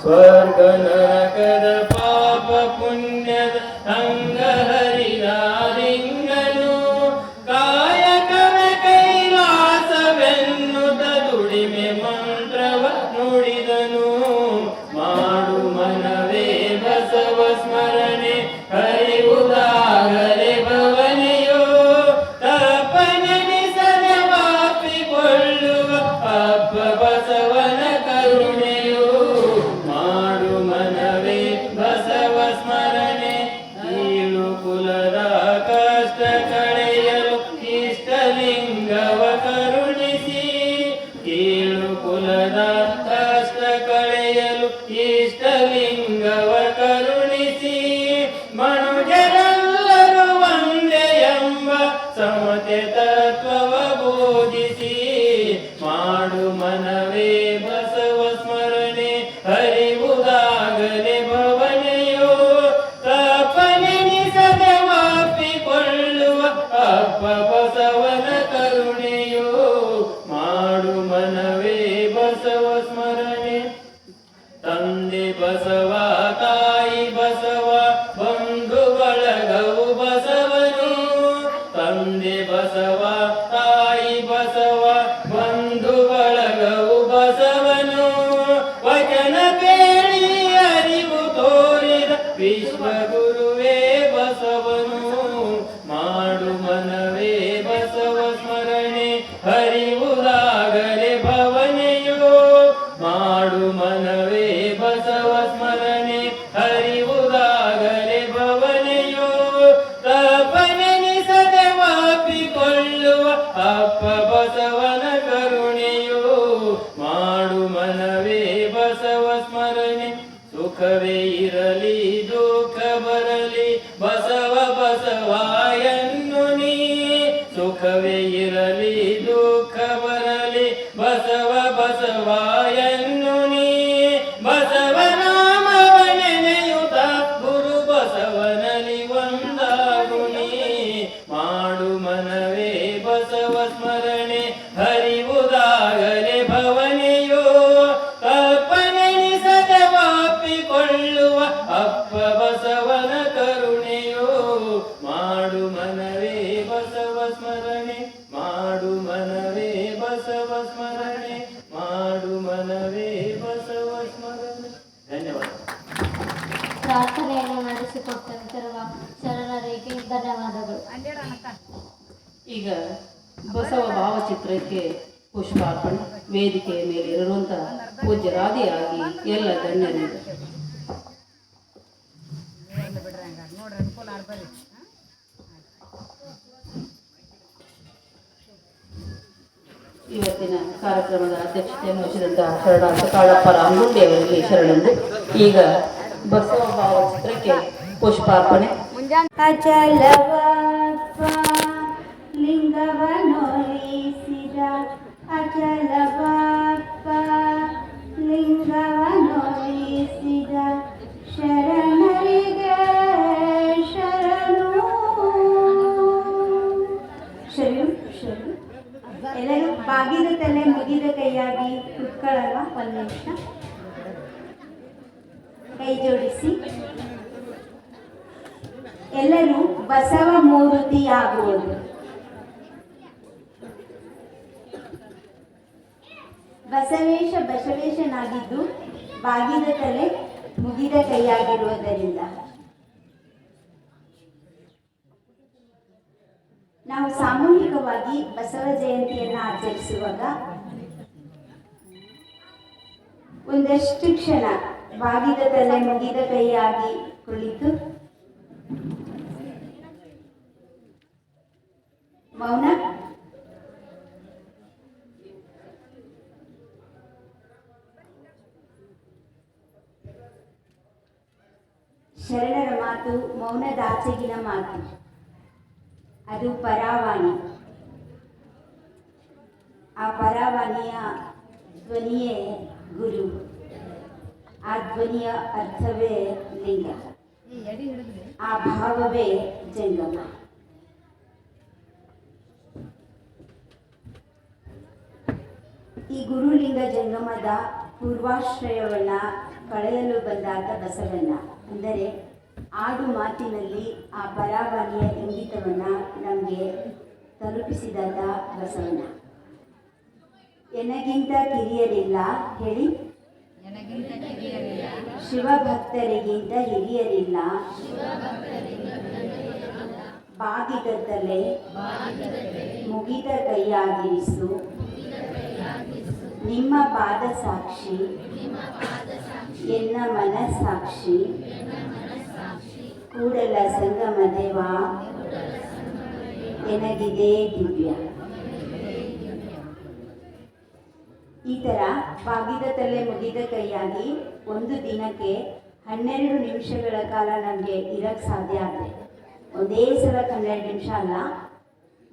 ಸ್ವರ್ಗ ನರಕದ ಪಾಪ ಸುಖವೇ ಇರಲಿ ಬಸವ ಸ್ಮರಣೆ ಮಾಡು ಮನವೇ ಬಸವ ಸ್ಮರಣೆ. ಧನ್ಯವಾದ. ಪ್ರಾರ್ಥನೆಯನ್ನು ನಡೆಸಿಕೊಟ್ಟಂತಿರುವ ಶರಣರಿಗೆ ಧನ್ಯವಾದಗಳು. ಈಗ ಬಸವ ಭಾವಚಿತ್ರಕ್ಕೆ ಪುಷ್ಪಾರ್ಪಣೆ ವೇದಿಕೆಯ ಮೇಲೆ ಇರುವಂತಹ ಪೂಜ್ಯರಾದಿಯಾಗಿ ಎಲ್ಲ ಗಣ್ಯರಿದೆ ಇವತ್ತಿನ ಕಾರ್ಯಕ್ರಮದ ಅಧ್ಯಕ್ಷತೆಯನ್ನು ವಹಿಸಿದಂತಹ ಶರಣಾರ್ಥ ಕಾಳಪ್ಪ ರಾಮಗುಂಡಿ ಅವರಿಗೆ ಶರಣಂದು ಈಗ ಬಸವ ಭಾವಚಿತ್ರಕ್ಕೆ ಪುಷ್ಪಾರ್ಪಣೆ. ಅಚಲವಾ ಲಿಂಗವನೊಲಿಸಿದ ಅಚಲವಪ್ಪ ಮುಗಿದ ಕೈಯಾಗಿ ಕುತ್ಕೊಳ್ಳಲ್ಲ ಒಂದು ನಿಮಿಷ. ಕೈ ಜೋಡಿಸಿ. ಎಲ್ಲರೂ ಬಸವ ಮೂರ್ತಿಯಾಗುವುದು ಬಸವೇಶ ಬಸವೇಶನಾಗಿದ್ದು ಬಾಗಿದ ತಲೆ ಮುಗಿದ ಕೈಯಾಗಿರುವುದರಿಂದ. ನಾವು ಸಾಮೂಹಿಕವಾಗಿ ಬಸವ ಜಯಂತಿಯನ್ನು ಆಚರಿಸುವಾಗ ಒಂದಷ್ಟು ಕ್ಷಣ ಬಾಗಿದ ತಲೆ ಮುಗಿದ ಕೈಯಾಗಿ ಕುಳಿತು ಮೌನ. ಶರಣರ ಮಾತು, ಮೌನದಾಚೆಗಿನ ಮಾತು. ಅದು ಪರಾವಾಣಿ. ಆ ಪರಾವಾಣಿಯ ಧ್ವನಿಯೇ ಗುರು. ಆ ಧ್ವನಿಯ ಅರ್ಥವೇ ಲಿಂಗ. ಆ ಭಾವವೇ ಜಂಗಮ. ಈ ಗುರುಲಿಂಗ ಜಂಗಮದ ಪೂರ್ವಾಶ್ರಯವನ್ನ ಕಳೆಯಲು ಬಂದಾತ ಬಸವಣ್ಣ. ಅಂದರೆ ಆಡು ಮಾತಿನಲ್ಲಿ ಆ ಪರಾಬಾನಿಯ ಇಂಗಿತವನ್ನು ನಮಗೆ ತಲುಪಿಸಿದಾತ ಬಸವಣ್ಣ. ಎನಗಿಂತ ಕಿರಿಯರಿಲ್ಲ ಹೇಳಿ. ಶಿವಭಕ್ತರಿಗಿಂತ ಹಿರಿಯರಿಲ್ಲ. ಬಾಗಿದ ತಲೆ ಮುಗಿದ ಕೈಯಾಗಿರಿಸು. ನಿಮ್ಮ ಪಾದ ಸಾಕ್ಷಿ ಎನ್ನ ಮನಸ್ಸಾಕ್ಷಿ ಕೂಡಲ ಸಂಗಮ ದೇವ. ಎನಗಿದೆ ದಿವ್ಯ. ಈ ಥರ ಬಾಗಿದ ತಲೆ ಮುಗಿದ ಕೈಯಾಗಿ ಒಂದು ದಿನಕ್ಕೆ ಹನ್ನೆರಡು ನಿಮಿಷಗಳ ಕಾಲ ನಮಗೆ ಇರಕ್ಕೆ ಸಾಧ್ಯ ಆದರೆ ಒಂದೇ ಸಲ ಹನ್ನೆರಡು ನಿಮಿಷ ಅಲ್ಲ,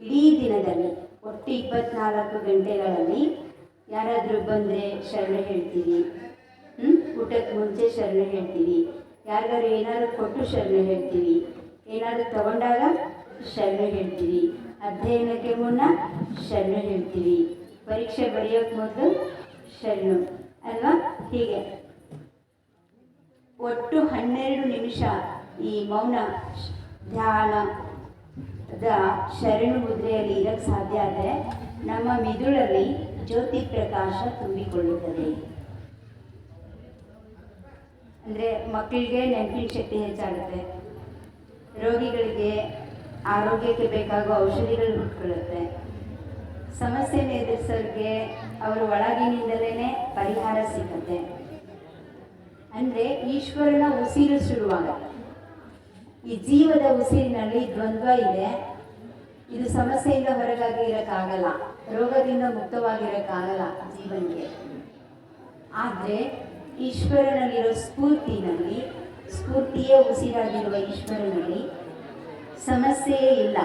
ಇಡೀ ದಿನದಲ್ಲಿ, ಒಟ್ಟು ಇಪ್ಪತ್ನಾಲ್ಕು ಗಂಟೆಗಳಲ್ಲಿ ಯಾರಾದರೂ ಬಂದರೆ ಶರಣೆ ಹೇಳ್ತೀವಿ. ಊಟಕ್ಕೆ ಮುಂಚೆ ಶರಣೆ ಹೇಳ್ತೀವಿ. ಯಾರಿಗಾರು ಏನಾದರೂ ಕೊಟ್ಟು ಶರಣೆ ಹೇಳ್ತೀವಿ. ಏನಾದರೂ ತಗೊಂಡಾಗ ಶರಣೆ ಹೇಳ್ತೀವಿ. ಅಧ್ಯಯನಕ್ಕೆ ಮುನ್ನ ಶರಣೆ ಹೇಳ್ತೀವಿ. ಪರೀಕ್ಷೆ ಬರೆಯೋಕ್ಕೆ ಮೊದಲು ಶರಣು, ಅಲ್ವಾ? ಹೀಗೆ. ಒಟ್ಟು ಹನ್ನೆರಡು ನಿಮಿಷ ಈ ಮೌನ ಧ್ಯಾನದ ಶರಣು ಮುದ್ರೆಯಲ್ಲಿ ಇರಕ್ಕೆ ಸಾಧ್ಯ ಆದರೆ ನಮ್ಮ ಮಿದುಳಲ್ಲಿ ಜ್ಯೋತಿ ಪ್ರಕಾಶ ತುಂಬಿಕೊಳ್ಳುತ್ತದೆ. ಅಂದರೆ ಮಕ್ಕಳಿಗೆ ನೆನಪಿನ ಶಕ್ತಿ ಹೆಚ್ಚಾಗುತ್ತೆ. ರೋಗಿಗಳಿಗೆ ಆರೋಗ್ಯಕ್ಕೆ ಬೇಕಾಗುವ ಔಷಧಿಗಳು ಹುಟ್ಕೊಳ್ಳುತ್ತೆ. ಸಮಸ್ಯೆನ ಎದುರಿಸೋರಿಗೆ ಅವರು ಒಳಗಿನಿಂದಲೇ ಪರಿಹಾರ ಸಿಗುತ್ತೆ. ಅಂದರೆ ಈಶ್ವರನ ಉಸಿರು ಶುರುವಾಗ ಈ ಜೀವದ ಉಸಿರಿನಲ್ಲಿ ದ್ವಂದ್ವ ಇದೆ. ಇದು ಸಮಸ್ಯೆಯಿಂದ ಹೊರಗಾಗಿ ಇರೋಕ್ಕಾಗಲ್ಲ ರೋಗದಿಂದ ಮುಕ್ತವಾಗಿರೋಕ್ಕಾಗಲ್ಲ ಜೀವನಿಗೆ. ಆದರೆ ಈಶ್ವರನಲ್ಲಿರೋ ಸ್ಫೂರ್ತಿನಲ್ಲಿ, ಸ್ಫೂರ್ತಿಯೇ ಉಸಿರಾಗಿರುವ ಈಶ್ವರನಲ್ಲಿ ಸಮಸ್ಯೆಯೇ ಇಲ್ಲ.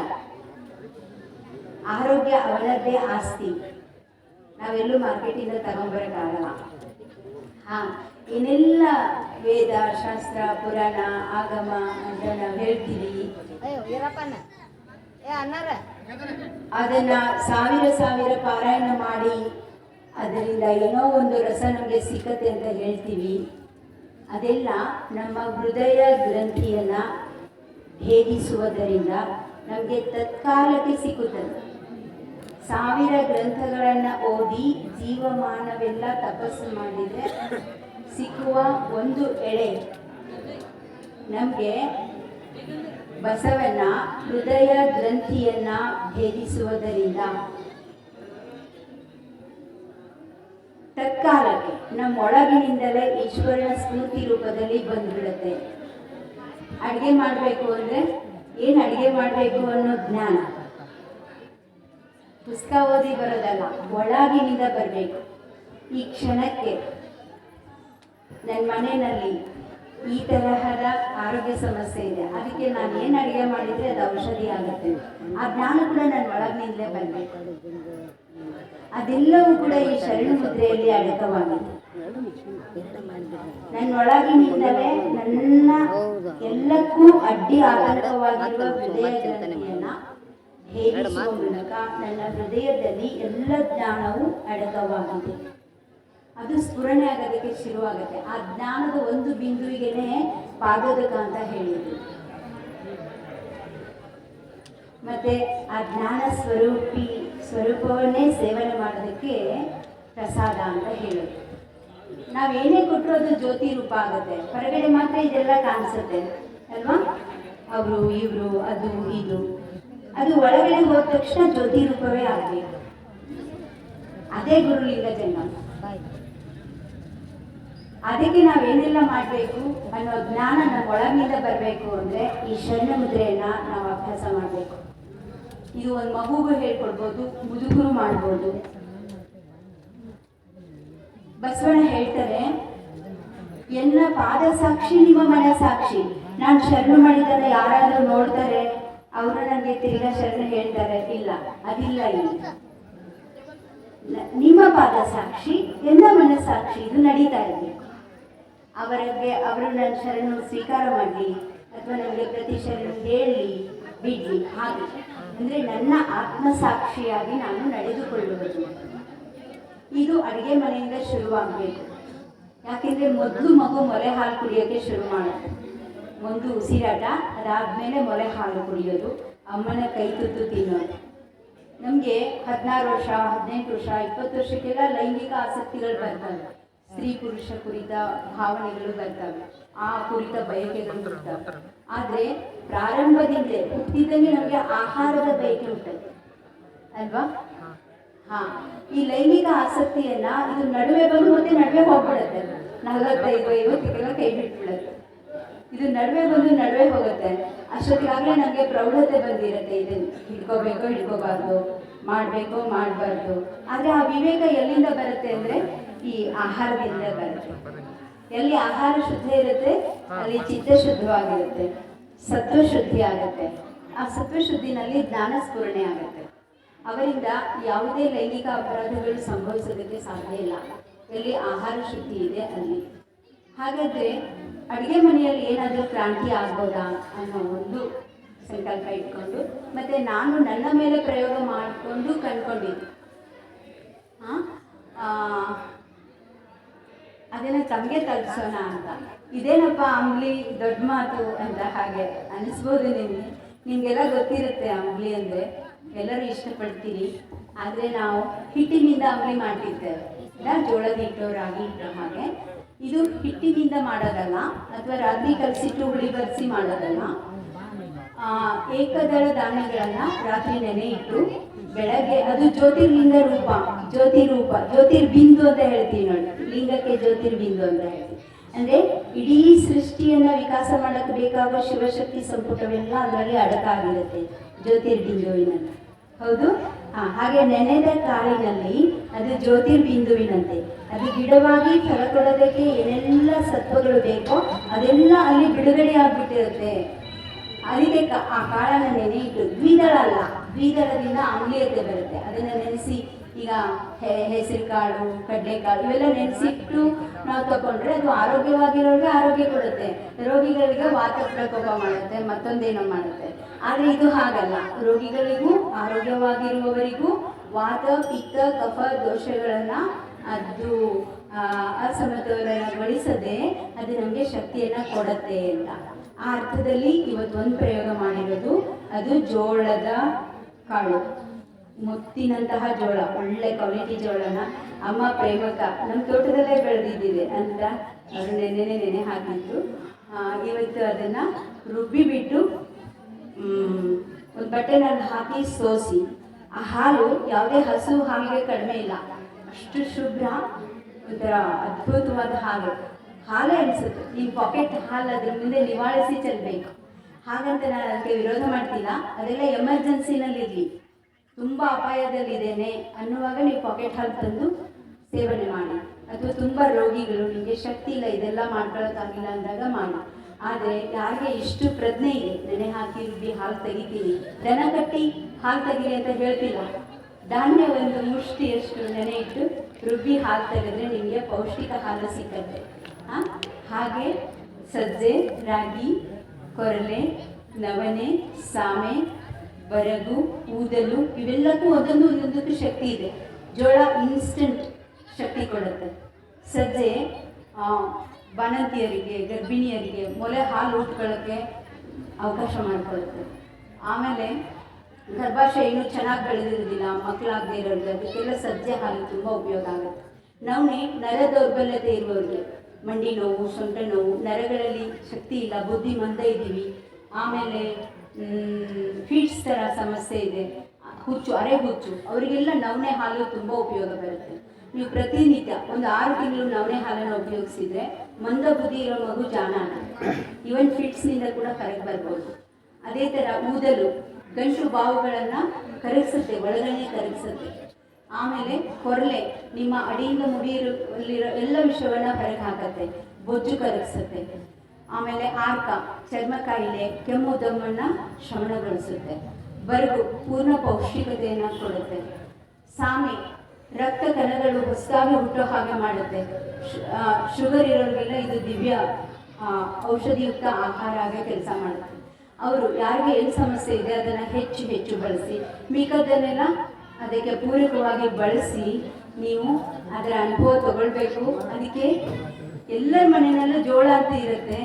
ಆರೋಗ್ಯ ಅವನದ್ದೇ ಆಸ್ತಿ. ನಾವೆಲ್ಲೂ ಮಾರ್ಕೆಟಿಂದ ತಗೊಂಬರೋಕ್ಕಾಗಲ್ಲ. ಹಾಂ ಏನೆಲ್ಲ ವೇದ ಶಾಸ್ತ್ರ ಪುರಾಣ ಆಗಮ ಅಂತ ನಾವು ಹೇಳ್ತೀವಿ ಅದನ್ನ ಸಾವಿರ ಸಾವಿರ ಪಾರಾಯಣ ಮಾಡಿ ಅದರಿಂದ ಏನೋ ಒಂದು ರಸ ನಮಗೆ ಸಿಕ್ಕತ್ತೆ ಅಂತ ಹೇಳ್ತೀವಿ. ಅದೆಲ್ಲ ನಮ್ಮ ಹೃದಯ ಗ್ರಂಥಿಯನ್ನು ಭೇದಿಸುವುದರಿಂದ ನಮಗೆ ತತ್ಕಾಲಕ್ಕೆ ಸಿಕ್ಕುತ್ತದೆ. ಸಾವಿರ ಗ್ರಂಥಗಳನ್ನು ಓದಿ ಜೀವಮಾನವೆಲ್ಲ ತಪಸ್ಸು ಮಾಡಿದರೆ ಸಿಕ್ಕುವ ಒಂದು ಎಳೆ. ನಮಗೆ ಬಸವನ ಹೃದಯ ಗ್ರಂಥಿಯನ್ನ ಭೇದಿಸುವುದರಿಂದ. ತತ್ಕಾಲಕ್ಕೆ ನಮ್ಮ ಒಳಗಿನಿಂದಲೇ ಈಶ್ವರನ ಸ್ಮೃತಿ ರೂಪದಲ್ಲಿ ಬಂದ್ಬಿಡುತ್ತೆ. ಅಡುಗೆ ಮಾಡಬೇಕು ಅಂದರೆ ಏನು ಅಡುಗೆ ಮಾಡಬೇಕು ಅನ್ನೋ ಜ್ಞಾನ. ಪುಸ್ತಕ ಓದಿ ಬರೋದಲ್ಲ, ಒಳಗಿನಿಂದ ಬರಬೇಕು. ಈ ಕ್ಷಣಕ್ಕೆ ನನ್ನ ಮನೆಯಲ್ಲಿ ಈ ತರಹದ ಆರೋಗ್ಯ ಸಮಸ್ಯೆ ಇದೆ. ಅದಕ್ಕೆ ನಾನು ಏನು ಅಡುಗೆ ಮಾಡಿದರೆ ಅದು ಔಷಧಿ ಆಗುತ್ತೆ. ಆ ಜ್ಞಾನ ಕೂಡ ನನ್ನ ಒಳಗಿನಿಂದಲೇ ಬರಬೇಕು. ಅದೆಲ್ಲವೂ ಕೂಡ ಈ ಶರಣ ಮುದ್ರೆಯಲ್ಲಿ ಅಡಕವಾಗಿದೆ. ನನ್ನ ಒಳಗಿನಿಂದಲೇ ನನ್ನ ಎಲ್ಲಕ್ಕೂ ಅಡ್ಡಿ ಆತಂಕವಾಗಿರುವ ಹೃದಯ ಗ್ರಂಥಿಯನ್ನ ಮೂಲಕ ನನ್ನ ಹೃದಯದಲ್ಲಿ ಎಲ್ಲ ಜ್ಞಾನವು ಅಡಕವಾಗಿದೆ. ಅದು ಸ್ಫುರಣೆ ಆಗೋದಕ್ಕೆ ಶುರುವಾಗುತ್ತೆ. ಆ ಜ್ಞಾನದ ಒಂದು ಬಿಂದುವಿಗೆನೆ ಪಾದೋದಕ ಅಂತ ಹೇಳಿದ್ರು. ಮತ್ತೆ ಆ ಜ್ಞಾನ ಸ್ವರೂಪಿ ಸ್ವರೂಪವನ್ನೇ ಸೇವನೆ ಮಾಡೋದಕ್ಕೆ ಪ್ರಸಾದ ಅಂತ ಹೇಳೋದು ನಾವೇನೇ ಕೊಟ್ಟರು ಅದು ಜ್ಯೋತಿ ರೂಪ ಆಗುತ್ತೆ. ಹೊರಗಡೆ ಮಾತ್ರ ಇದೆಲ್ಲ ಕಾಣಿಸುತ್ತೆ. ಅಲ್ವಾ? ಅವರು ಇವರು, ಅದು, ಇದು. ಅದು ಒಳಗಡೆ ಹೋದ ತಕ್ಷಣ ಜ್ಯೋತಿ ರೂಪವೇ ಆಗಬೇಕು. ಅದೇ ಗುರುಲಿಂಗ ಜನ್ಮ. ಅದಕ್ಕೆ ನಾವೇನೆಲ್ಲ ಮಾಡಬೇಕು? ಅನ್ನೋ ಜ್ಞಾನ ನಮ್ಮ ಒಳಗಿಂದ ಬರಬೇಕು ಅಂದರೆ ಈ ಶರಣ ಮುದ್ರೆಯನ್ನು ನಾವು ಅಭ್ಯಾಸ ಮಾಡಬೇಕು. ಇದು ಒಂದು ಮಗುಗೂ ಹೇಳ್ಕೊಡ್ಬೋದು, ಮುದುಕರು ಮಾಡ್ಬೋದು. ಬಸವಣ್ಣ ಹೇಳ್ತಾರೆ ಎಲ್ಲ ಪಾದ ಸಾಕ್ಷಿ, ನಿಮ್ಮ ಮನ ಸಾಕ್ಷಿ. ನಾನು ಶರಣ ಮಾಡಿದರೆ ಯಾರಾದರೂ ನೋಡ್ತಾರೆ ಅವರು ನನಗೆ ತಿರ್ಗಾ ಶರಣ ಹೇಳ್ತಾರೆ, ಇಲ್ಲ, ಅದಿಲ್ಲ ಇಲ್ಲ. ನಿಮ್ಮ ಪಾದ ಸಾಕ್ಷಿ ಎಲ್ಲ ಮನ ಸಾಕ್ಷಿ ಇದು ನಡೀತಾ ಇದೆ. ಅವರಿಗೆ, ಅವರು ನನ್ನ ಶರಣು ಸ್ವೀಕಾರ ಮಾಡಲಿ, ಅಥವಾ ನನಗೆ ಪ್ರತಿ ಶರಣ ಹೇಳಿ, ಬಿಡ್ಲಿ, ಹಾಗೆ. ಅಂದರೆ ನನ್ನ ಆತ್ಮಸಾಕ್ಷಿಯಾಗಿ ನಾನು ನಡೆದುಕೊಳ್ಳುವುದು. ಇದು ಅಡುಗೆ ಮನೆಯಿಂದ ಶುರುವಾಗಬೇಕು. ಯಾಕೆಂದರೆ ಮೊದಲು ಮಗು ಮೊರೆ ಹಾಲು ಕುಡಿಯೋಕ್ಕೆ ಶುರು ಮಾಡುತ್ತೆ ಒಂದು ಉಸಿರಾಟ, ಅದಾದಮೇಲೆ ಮೊಲೆ ಹಾಲು ಕುಡಿಯೋದು, ಅಮ್ಮನ ಕೈ ತುತ್ತು ತಿನ್ನೋದು. ನಮಗೆ ಹದಿನಾರು ವರ್ಷ, ಹದಿನೆಂಟು ವರ್ಷ, ಇಪ್ಪತ್ತು ವರ್ಷಕ್ಕೆಲ್ಲ ಲೈಂಗಿಕ ಆಸಕ್ತಿಗಳು ಬರ್ತವೆ. ಸ್ತ್ರೀ ಪುರುಷ ಕುರಿತ ಭಾವನೆಗಳು ಬರ್ತವೆ. ಆ ಕುರಿತ ಬಯಕೆಗಳು ಬರ್ತವೆ. ಆದರೆ ಪ್ರಾರಂಭದಿಂದಲೇ ಹುಟ್ಟಿದಂಗೆ ನಮಗೆ ಆಹಾರದ ಬಯಕೆ ಹುಟ್ಟುತ್ತೆ ಅಲ್ವಾ? ಹಾ. ಈ ಲೈಂಗಿಕ ಆಸಕ್ತಿಯನ್ನ ಇದು ನಡುವೆ ಬಂದು ಮತ್ತೆ ನಡುವೆ ಹೋಗ್ಬಿಡುತ್ತೆ. ನಲವತ್ತೈದು, ಐವತ್ತಕ್ಕೆಲ್ಲ ಕೈ ಬಿಟ್ಬಿಡುತ್ತೆ. ಇದು ನಡುವೆ ಬಂದು ನಡುವೆ ಹೋಗುತ್ತೆ. ಅಷ್ಟೊತ್ತಿಗಾಗಲೇ ನಮಗೆ ಪ್ರೌಢತೆ ಬಂದಿರುತ್ತೆ ಇದನ್ನು ಹಿಡ್ಕೋಬೇಕು, ಹಿಡ್ಕೋಬಾರ್ದು. ಮಾಡಬೇಕು, ಮಾಡಬಾರ್ದು. ಆದರೆ ಆ ವಿವೇಕ ಎಲ್ಲಿಂದ ಬರುತ್ತೆ ಅಂದರೆ ಈ ಆಹಾರದಿಂದ ಬರುತ್ತೆ. ಎಲ್ಲಿ ಆಹಾರ ಶುದ್ಧ ಇರುತ್ತೆ, ಅಲ್ಲಿ ಚಿತ್ತ ಶುದ್ಧವಾಗಿರುತ್ತೆ. ಸತ್ವ ಶುದ್ಧಿ ಆಗುತ್ತೆ. ಆ ಸತ್ವ ಶುದ್ಧಿನಲ್ಲಿ ಜ್ಞಾನ ಸ್ಫೂರಣೆ ಆಗುತ್ತೆ. ಅವರಿಂದ ಯಾವುದೇ ಲೈಂಗಿಕ ಅಪರಾಧಗಳು ಸಂಭವಿಸೋದಕ್ಕೆ ಸಾಧ್ಯ ಇಲ್ಲ. ಎಲ್ಲಿ ಆಹಾರ ಶುದ್ಧಿ ಇದೆ ಅಲ್ಲಿ. ಹಾಗಾದ್ರೆ ಅಡುಗೆ ಮನೆಯಲ್ಲಿ ಏನಾದರೂ ಕ್ರಾಂತಿ ಆಗ್ಬೋದಾ ಅನ್ನೋ ಒಂದು ಸಂಕಲ್ಪ ಇಟ್ಕೊಂಡು, ಮತ್ತೆ ನಾನು ನನ್ನ ಮೇಲೆ ಪ್ರಯೋಗ ಮಾಡಿಕೊಂಡು ಕಂಡ್ಕೊಂಡಿದ್ದೆ. ಹಾಂ ಅದನ್ನು ತಮಗೆ ತಲುಪಿಸೋಣ ಅಂತ. ಇದೇನಪ್ಪ ಅಂಬ್ಲಿ, ದೊಡ್ಡ ಮಾತು ಅಂತ ಹಾಗೆ ಅನಿಸ್ಬೋದು ನಿಮಗೆ. ನಿಮಗೆಲ್ಲ ಗೊತ್ತಿರುತ್ತೆ ಅಂಬ್ಲಿ ಅಂದರೆ, ಎಲ್ಲರೂ ಇಷ್ಟಪಡ್ತೀರಿ ಆದರೆ ನಾವು ಹಿಟ್ಟಿನಿಂದ ಅಂಬ್ಲಿ ಮಾಡ್ತಿರ್ತೇವೆ ಇಲ್ಲ, ಜೋಳದ ಹಿಟ್ಟು ರಾಗಿ ಹಿಟ್ಟು ಹಾಗೆ. ಇದು ಹಿಟ್ಟಿನಿಂದ ಮಾಡೋದಲ್ಲ, ಅಥವಾ ರಾತ್ರಿ ಕಲಸಿಟ್ಟು ಹುಳಿ ಕಲಸಿ ಮಾಡೋದಲ್ಲ. ಏಕದಳ ಧಾನ್ಯಗಳನ್ನ ರಾತ್ರಿ ನೆನೆ ಇಟ್ಟು ಬೆಳಗ್ಗೆ, ಅದು ಜ್ಯೋತಿರ್ಲಿಂಗ ರೂಪ ಜ್ಯೋತಿ ರೂಪ ಜ್ಯೋತಿರ್ಬಿಂದು ಅಂತ ಹೇಳ್ತೀವಿ ನೋಡಿ, ಲಿಂಗಕ್ಕೆ ಜ್ಯೋತಿರ್ಬಿಂದು ಅಂತ ಹೇಳ್ತೀವಿ. ಅಂದ್ರೆ ಇಡೀ ಸೃಷ್ಟಿಯನ್ನ ವಿಕಾಸ ಮಾಡಕ್ ಬೇಕಾಗುವ ಶಿವಶಕ್ತಿ ಸಂಪುಟವೆಲ್ಲ ಅದರಲ್ಲಿ ಅಡಕಾಗಿರುತ್ತೆ ಜ್ಯೋತಿರ್ಬಿಂದುವಿನಲ್ಲಿ ಹೌದು? ಹಾಗೆ ನೆನೆದ ಕಾಳಿನಲ್ಲಿ ಅದು ಜ್ಯೋತಿರ್ಬಿಂದುವಿನಂತೆ. ಅದು ಗಿಡವಾಗಿ ಫಲ ಕೊಡೋದಕ್ಕೆ ಏನೆಲ್ಲ ಸತ್ವಗಳು ಬೇಕೋ ಅದೆಲ್ಲ ಅಲ್ಲಿ ಬಿಡುಗಡೆ ಆಗ್ಬಿಟ್ಟಿರುತ್ತೆ. ಕ- ಆ ಕಾಳನ್ನ ನೆನೆ ಇಟ್ಟು ದ್ವಿದಳ ಅಲ್ಲ, ದ್ವಿದಳದಿಂದ ಆಮ್ಲೀಯತೆ ಬರುತ್ತೆ. ಅದನ್ನ ನೆನೆಸಿ, ಈಗ ಹೆಸರು ಕಾಳು ಕಡಲೆಕಾಳು, ಇವೆಲ್ಲ ನೆನೆಸಿಟ್ಟು ನಾವು ತಗೊಂಡ್ರೆ ಅದು ಆರೋಗ್ಯವಾಗಿರೋರಿಗೆ ಆರೋಗ್ಯ ಕೊಡುತ್ತೆ. ರೋಗಿಗಳಿಗೆ ವಾತ ಪ್ರಕೋಪ ಮಾಡುತ್ತೆ, ಮತ್ತೊಂದೇನೋ ಮಾಡುತ್ತೆ. ಆದರೆ ಇದು ಹಾಗಲ್ಲ. ರೋಗಿಗಳಿಗೂ, ಆರೋಗ್ಯವಾಗಿರುವವರಿಗೂ ವಾತ, ಪಿತ್ತ, ಕಫ, ದೋಷಗಳನ್ನ ಅದು ಅಸಮತೋಲನಗೊಳಿಸದೆ ಅದು ನಮಗೆ ಶಕ್ತಿಯನ್ನು ಕೊಡತ್ತೆ ಅಂತ. ಆ ಅರ್ಥದಲ್ಲಿ ಇವತ್ತು ಒಂದು ಪ್ರಯೋಗ ಮಾಡಿರೋದು, ಅದು ಜೋಳದ ಕಾಳು. ಮುತ್ತಿನಂತಹ ಜೋಳ, ಒಳ್ಳೆ ಕ್ವಾಲಿಟಿ ಜೋಳನ. ಅಮ್ಮ ಪ್ರೇಮಕ ನಮ್ಮ ತೋಟದಲ್ಲೇ ಬೆಳೆದಿದ್ದಿದೆ ಅಂತ ಅವರು ನೆನೆ ನೆನೆ ಹಾಕಿದ್ದು ಇವತ್ತು ಅದನ್ನು ರುಬ್ಬಿಬಿಟ್ಟು ಒಂದು ಬಟ್ಟೆನಲ್ಲಿ ಹಾಕಿ ಸೋಸಿ. ಆ ಹಾಲು ಯಾವುದೇ ಹಸು ಹಾಲಿಗೆ ಕಡಿಮೆ ಇಲ್ಲ. ಅಷ್ಟು ಶುಭ್ರ. ಒಂಥರ ಅದ್ಭುತವಾದ ಹಾಲು. ಹಾಲೇ ಅನಿಸುತ್ತೆ ಈ ಪಾಕೆಟ್ ಹಾಲು ಅದ್ರ ಮುಂದೆ ನಿವಾಳಿಸಿ ಚೆಲ್ಲಬೇಕು ಹಾಗಂತ ನಾನು ಅದಕ್ಕೆ ವಿರೋಧ ಮಾಡ್ತಿಲ್ಲ. ಅದೆಲ್ಲ ಎಮರ್ಜೆನ್ಸಿನಲ್ಲಿ ಇರಲಿ. ತುಂಬ ಅಪಾಯದಲ್ಲಿದ್ದೇನೆ ಅನ್ನುವಾಗ ನೀವು ಪಾಕೆಟ್ ಹಾಲು ತಂದು ಸೇವನೆ ಮಾಡಿ. ಅಥವಾ ತುಂಬ ರೋಗಿಗಳು, ನಿಮಗೆ ಶಕ್ತಿ ಇಲ್ಲ, ಇದೆಲ್ಲ ಮಾಡ್ಕೊಳ್ಳೋಕ್ಕಾಗಿಲ್ಲ ಅಂದಾಗ ಮಾಡಿ. ಆದರೆ ಯಾರಿಗೆ ಇಷ್ಟು ಪ್ರಜ್ಞೆ ಇದೆ? ನೆನೆ ಹಾಕಿ ರುಬ್ಬಿ ಹಾಲು ತೆಗಿತೀನಿ. ದನ ಕಟ್ಟಿ ಹಾಲು ತೆಗೀರಿ ಅಂತ ಹೇಳ್ತಿಲ್ಲ ಧಾನ್ಯ ಒಂದು ಮುಷ್ಟಿಯಷ್ಟು ನೆನೆ ಇಟ್ಟು ರುಬ್ಬಿ ಹಾಲು ತೆಗೆದ್ರೆ ನಿಮಗೆ ಪೌಷ್ಟಿಕ ಹಾಲು ಸಿಕ್ಕತ್ತೆ? ಹಾಗೆ ಸಜ್ಜೆ, ರಾಗಿ, ಕೊರಲೆ, ನವಣೆ, ಸಾಮೆ, ಬರಗು, ಊದಲು ಇವೆಲ್ಲಕ್ಕೂ ಒಂದೊಂದು ಒಂದೊಂದಕ್ಕೂ ಶಕ್ತಿ ಇದೆ. ಜೋಳ ಇನ್ಸ್ಟಂಟ್ ಶಕ್ತಿ ಕೊಡುತ್ತೆ. ಸಜ್ಜೆ ಬಾಣಂತಿಯರಿಗೆ, ಗರ್ಭಿಣಿಯರಿಗೆ ಮೊಲೆ ಹಾಲು ಉಟ್ಕೊಳ್ಳೋಕ್ಕೆ ಅವಕಾಶ ಮಾಡಿಕೊಡುತ್ತೆ ಆಮೇಲೆ ಗರ್ಭಾಶಯ ಇನ್ನೂ ಚೆನ್ನಾಗಿ ಬೆಳೆದಿರೋದಿಲ್ಲ ಮಕ್ಕಳಾಗದೇ ಇರೋದು ಅದಕ್ಕೆಲ್ಲ ಸಜ್ಜೆ ಹಾಲು ತುಂಬ ಉಪಯೋಗ ಆಗುತ್ತೆ. ನವಣೆ ನರ ದೌರ್ಬಲ್ಯತೆ ಇರುವವರಿಗೆ, ಮಂಡಿ ನೋವು, ಸೊಂಟ ನೋವು, ನರಗಳಲ್ಲಿ ಶಕ್ತಿ ಇಲ್ಲ, ಬುದ್ಧಿ ಮಂದ ಇದ್ದೀವಿ, ಆಮೇಲೆ ಫೀಟ್ಸ್ ಥರ ಸಮಸ್ಯೆ ಇದೆ, ಹುಚ್ಚು, ಅರೆ ಹುಚ್ಚು, ಅವರಿಗೆಲ್ಲ ನವಣೆ ಹಾಲು ತುಂಬ ಉಪಯೋಗ ಬರುತ್ತೆ. ನೀವು ಪ್ರತಿನಿತ್ಯ ಒಂದು ಆರು ತಿಂಗಳು ನವಣೆ ಹಾಲನ್ನು ಉಪಯೋಗಿಸಿದ್ರೆ ಮಂದ ಬುದ್ಧಿ ಇರೋ ಮಗು ಜಾನಾನ. ಈವನ್ ಫಿಟ್ಸ್ನಿಂದ ಕೂಡ ಹೊರಗೆ ಬರ್ಬೋದು. ಅದೇ ಥರ ಊದಲು ಗಂಟು ಬಾವುಗಳನ್ನು ಕರಗಿಸುತ್ತೆ ಒಳಗನೆ ಕರಗಿಸುತ್ತೆ. ಆಮೇಲೆ ಕೊರಲೆ, ನಿಮ್ಮ ಅಡಿಯಿಂದ ಮುಗಿಯಲ್ಲಿರೋ ಎಲ್ಲ ವಿಷಯವನ್ನು ಹೊರಗೆ ಹಾಕತ್ತೆ ಬೊಜ್ಜು ಕರಗಿಸುತ್ತೆ. ಆಮೇಲೆ ಆರ್ಕ ಚರ್ಮ ಕಾಯಿಲೆ ಕೆಮ್ಮು, ದಮ್ಮನ್ನ ಶಮನಗೊಳಿಸುತ್ತೆ ಬರಗು, ಪೂರ್ಣ ಪೌಷ್ಟಿಕತೆಯನ್ನು ಕೊಡುತ್ತೆ. ಸಾಮೆ, ರಕ್ತ ಕಣಗಳು ಹೊಸದಾಗಿ ಹುಟ್ಟೋ ಹಾಗೆ ಮಾಡುತ್ತೆ. ಶುಗರ್ ಇರೋರಿಗೆಲ್ಲ ಇದು ದಿವ್ಯ ಔಷಧಿಯುಕ್ತ ಆಹಾರ ಆಗಿ ಕೆಲಸ ಮಾಡುತ್ತೆ. ಅವರು ಯಾರಿಗೆ ಏನು ಸಮಸ್ಯೆ ಇದೆ ಅದನ್ನು ಹೆಚ್ಚು ಹೆಚ್ಚು ಬಳಸಿ. ಮಿಕ್ಕದನ್ನೆಲ್ಲ ಅದಕ್ಕೆ ಪೂರಕವಾಗಿ ಬಳಸಿ ನೀವು ಅದರ ಅನುಭವ ತಗೊಳ್ಬೇಕು. ಅದಕ್ಕೆ ಎಲ್ಲರ ಮನೆಯಲ್ಲೂ ಜೋಳ ಅಂತ ಇರುತ್ತೆ.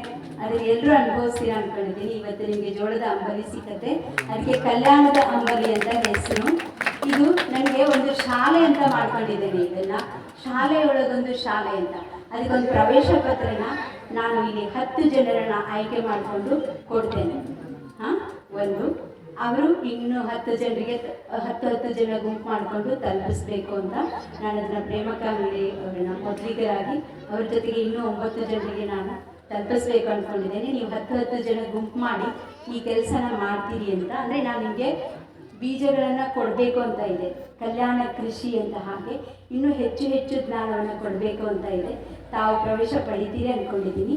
ಅದಕ್ಕೆ ಎಲ್ಲರೂ ಅನುಭವಿಸ್ತೀರಾ ಅನ್ಕೊಂಡಿದ್ದೀನಿ. ಇವತ್ತು ನಿಮಗೆ ಜೋಳದ ಅಂಬಲಿ ಸಿಕ್ಕತ್ತೆ. ಅದಕ್ಕೆ ಕಲ್ಯಾಣದ ಅಂಬಲಿ ಅಂತ ಹೆಸರು. ಇದು ನನಗೆ ಒಂದು ಶಾಲೆ ಅಂತ ಮಾಡ್ಕೊಂಡಿದ್ದೇನೆ ಇದನ್ನ. ಶಾಲೆಯೊಳಗೊಂದು ಶಾಲೆ ಅಂತ. ಅದಕ್ಕೊಂದು ಪ್ರವೇಶ ಪತ್ರನ ನಾನು ಇಲ್ಲಿ ಹತ್ತು ಜನರನ್ನು ಆಯ್ಕೆ ಮಾಡಿಕೊಂಡು ಕೊಡ್ತೇನೆ. ಒಂದು. ಅವರು ಇನ್ನು ಹತ್ತು ಜನರಿಗೆ ಹತ್ತು ಹತ್ತು ಜನ ಗುಂಪು ಮಾಡಿಕೊಂಡು ತಲುಪಿಸ್ಬೇಕು ಅಂತ ನಾನು ಅದನ್ನ ಪ್ರೇಮಕ ಅವ್ರನ್ನ ಮೊದಲಿಗರಾಗಿ ಅವ್ರ ಜೊತೆಗೆ ಇನ್ನೂ ಒಂಬತ್ತು ಜನರಿಗೆ ನಾನು ತಲುಪಿಸ್ಬೇಕು ಅಂದ್ಕೊಂಡಿದ್ದೇನೆ ನೀವು ಹತ್ತು ಹತ್ತು ಜನ ಗುಂಪು ಮಾಡಿ ಈ ಕೆಲಸನ ಮಾಡ್ತೀರಿ ಅಂತ. ಅಂದರೆ ನಾನು ನಿಮಗೆ ಬೀಜಗಳನ್ನು ಕೊಡಬೇಕು ಅಂತ ಇದೆ. ಕಲ್ಯಾಣ ಕೃಷಿ ಅಂತ ಹಾಗೆ ಇನ್ನೂ ಹೆಚ್ಚು ಹೆಚ್ಚು ಜ್ಞಾನವನ್ನು ಕೊಡಬೇಕು ಅಂತ ಇದೆ. ತಾವು ಪ್ರವೇಶ ಪಡಿತೀರಿ ಅಂದ್ಕೊಂಡಿದ್ದೀನಿ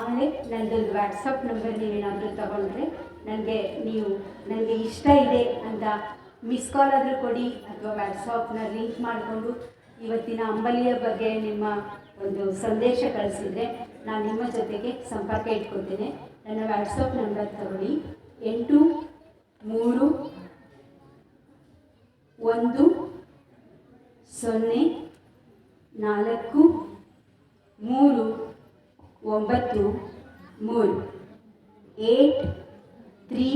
ಆಮೇಲೆ ನನ್ನದೊಂದು ವಾಟ್ಸಪ್ ನಂಬರ್ ನೀವೇನಾದರೂ ತಗೊಂಡ್ರೆ ನನಗೆ ನೀವು ನನಗೆ ಇಷ್ಟ ಇದೆ ಅಂತ ಮಿಸ್ ಕಾಲ್ ಆದರೂ ಕೊಡಿ ಅಥವಾ ವ್ಯಾಟ್ಸಾಪ್ನ ಲಿಂಕ್ ಮಾಡಿಕೊಂಡು ಇವತ್ತಿನ ಅಂಬಲಿಯ ಬಗ್ಗೆ ನಿಮ್ಮ ಒಂದು ಸಂದೇಶ ಕಳಿಸಿದರೆ ನಾನು ನಿಮ್ಮ ಜೊತೆಗೆ ಸಂಪರ್ಕ ಇಟ್ಕೊತೇನೆ ನನ್ನ ವ್ಯಾಟ್ಸಾಪ್ ನಂಬರ್ ತಗೊಳ್ಳಿ. ಎಂಟು, ಮೂರು, ಒಂದು, ಸೊನ್ನೆ, ನಾಲ್ಕು, ಮೂರು, ಒಂಬತ್ತು, ಮೂರು, eight three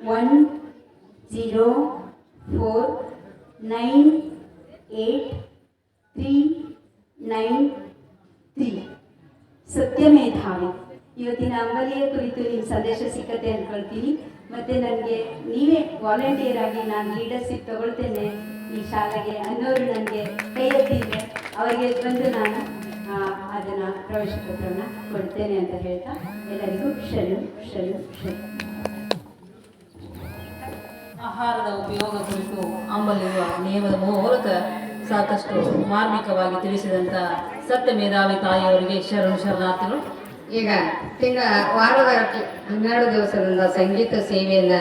one zero four nine eight three nine three ಸತ್ಯಮೇಧಾವಿ ಇವತ್ತಿನ ಅಂಬಲಿಯ ಕುರಿತು ನಿಮ್ಮ ಸಂದೇಶ ಸಿಕ್ಕತ್ತೆ ಅಂದ್ಕೊಳ್ತೀನಿ ಮತ್ತು ನನಗೆ ನೀವೇ ವಾಲಂಟಿಯರ್ ಆಗಿ ನಾನು ಲೀಡರ್ಶಿಪ್ ತಗೊಳ್ತೇನೆ ಈ ಶಾಲೆಗೆ ಅನ್ನೋರು ನನಗೆ ಕೈ ಎತ್ತಿದ್ದೆ ಅವರಿಗೆ ಬಂದು ನಾನು ಅದನ್ನು ಪ್ರವೇಶ ಪತ್ರವನ್ನು ಕೊಡ್ತೇನೆ ಅಂತ ಹೇಳ್ತಾ ಎಲ್ಲರಿಗೂ ಶರಣು ಶರಣು ಶರಣು ಆಹಾರದ ಉಪಯೋಗ ಕುರಿತು ಅಂಬಲಿರುವ ನಿಯಮದ ಮೂಲಕ ಸಾಕಷ್ಟು ಮಾರ್ಮಿಕವಾಗಿ ತಿಳಿಸಿದಂತ ಸತ್ಯ ಮೇಧಾವಿ ತಾಯಿಯವರಿಗೆ ಶರಣು ಶರಣಾರ್ಥಿಗಳು. ಈಗ ತಿಂಗಳ ವಾರದ ಹನ್ನೆರಡು ದಿವಸದಿಂದ ಸಂಗೀತ ಸೇವೆಯನ್ನ